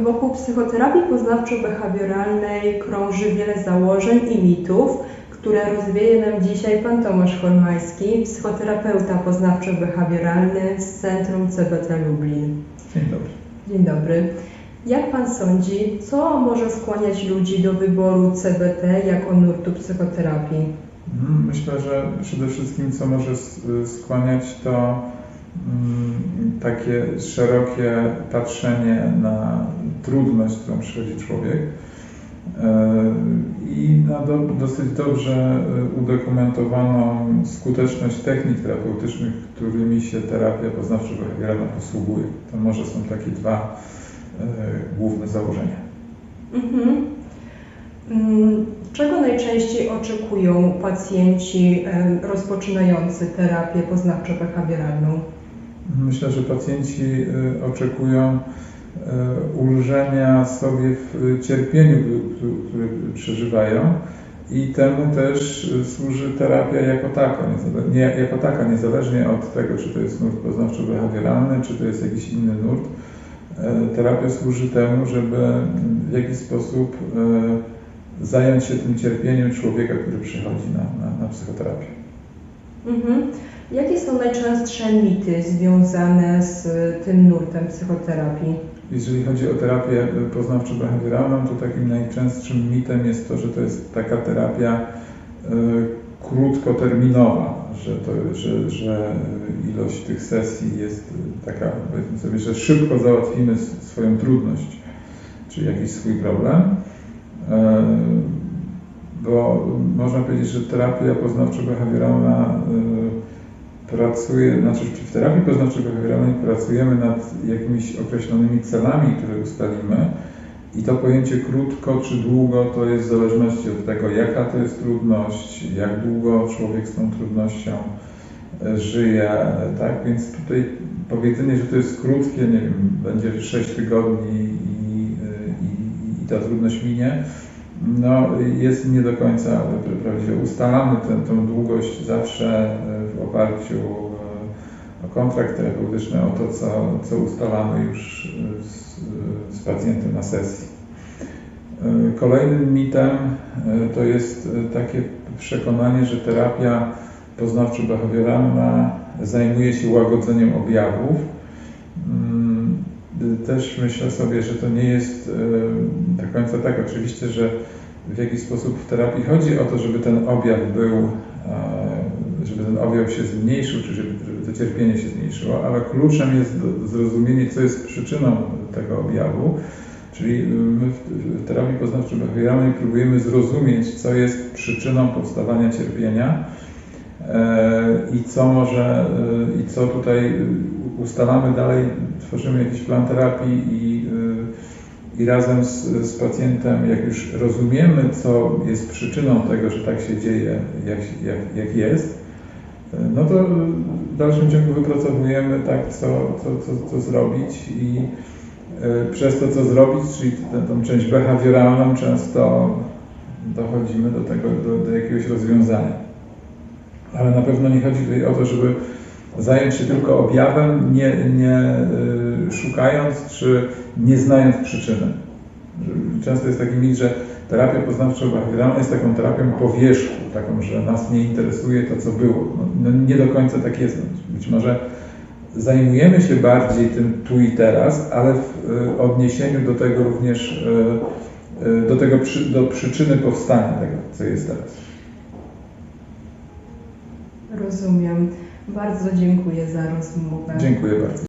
Wokół psychoterapii poznawczo-behawioralnej krąży wiele założeń i mitów, które rozwieje nam dzisiaj pan Tomasz Holmański, psychoterapeuta poznawczo-behawioralny z Centrum CBT Lublin. Dzień dobry. Dzień dobry. Jak pan sądzi, co może skłaniać ludzi do wyboru CBT jako nurtu psychoterapii? Mm, Myślę, że przede wszystkim co może skłaniać to takie szerokie patrzenie na trudność, którą przychodzi człowiek e, i na do, dosyć dobrze e, udokumentowaną skuteczność technik terapeutycznych, którymi się terapia poznawczo-behawioralna posługuje. To może są takie dwa e, główne założenia. Mhm. Mm, Czego najczęściej oczekują pacjenci rozpoczynający terapię poznawczo-behawioralną? Myślę, że pacjenci y, oczekują y, ulżenia sobie w cierpieniu, które- przeżywają i temu też y, służy terapia jako taka, nie, jako taka, niezależnie od tego, czy to jest nurt poznawczo-behawioralny, czy to jest jakiś inny nurt. Y, Terapia służy temu, żeby w jakiś sposób y, zająć się tym cierpieniem człowieka, który przychodzi na, na, na psychoterapię. Mhm. Jakie są najczęstsze mity związane z tym nurtem psychoterapii? Jeżeli chodzi o terapię poznawczo-behawioralną, to takim najczęstszym mitem jest to, że to jest taka terapia y, krótkoterminowa, że, to, że, że ilość tych sesji jest taka, powiedzmy sobie, że szybko załatwimy swoją trudność, czy jakiś swój problem. Y, Bo można powiedzieć, że terapia poznawczo-behawioralna y, pracuje, znaczy w terapii poznawczo-behawioralnej pracujemy nad jakimiś określonymi celami, które ustalimy i to pojęcie krótko czy długo to jest w zależności od tego, jaka to jest trudność, jak długo człowiek z tą trudnością e, żyje, tak? Więc tutaj powiedzenie, że to jest krótkie, nie wiem, będzie 6 tygodni i, e, i, i ta trudność minie, no, jest nie do końca pra- prawdziwe. Ustalamy tę, długość zawsze e, w oparciu e, o kontrakt terapeutyczny, o to, co, co ustalamy już e, z, z pacjentem na sesji. Kolejnym mitem to jest takie przekonanie, że terapia poznawczo-behawioralna zajmuje się łagodzeniem objawów. Też myślę sobie, że to nie jest e, do końca tak. Oczywiście, że w jakiś sposób w terapii chodzi o to, żeby ten objaw był, e, żeby ten objaw się zmniejszył, czy żeby, to cierpienie się zmniejszyło, ale kluczem jest zrozumienie, co jest przyczyną tego objawu. Czyli my w- terapii poznawczo-behawioralnej próbujemy zrozumieć, co jest przyczyną powstawania cierpienia e, i co może, y, i co tutaj ustalamy dalej, tworzymy jakiś plan terapii i, y, i razem z, z pacjentem, jak już rozumiemy, co jest przyczyną tego, że tak się dzieje, jak, jak, jak jest, y, no to w dalszym ciągu wypracowujemy tak, co, co, co, co zrobić i y, przez to, co zrobić, czyli tę, tą część behawioralną, często dochodzimy do tego, do, do jakiegoś rozwiązania. Ale na pewno nie chodzi tutaj o to, żeby zająć się tylko objawem, nie, nie y, szukając czy nie znając przyczyny. Często jest taki mit, że terapia poznawczo-behawioralna jest taką terapią po taką, że nas nie interesuje to, co było. No, no nie do końca tak jest. Być może zajmujemy się bardziej tym tu i teraz, ale w y, odniesieniu do tego również, y, do, tego do przyczyny powstania tego, co jest teraz. Rozumiem. Bardzo dziękuję za rozmowę. Dziękuję bardzo.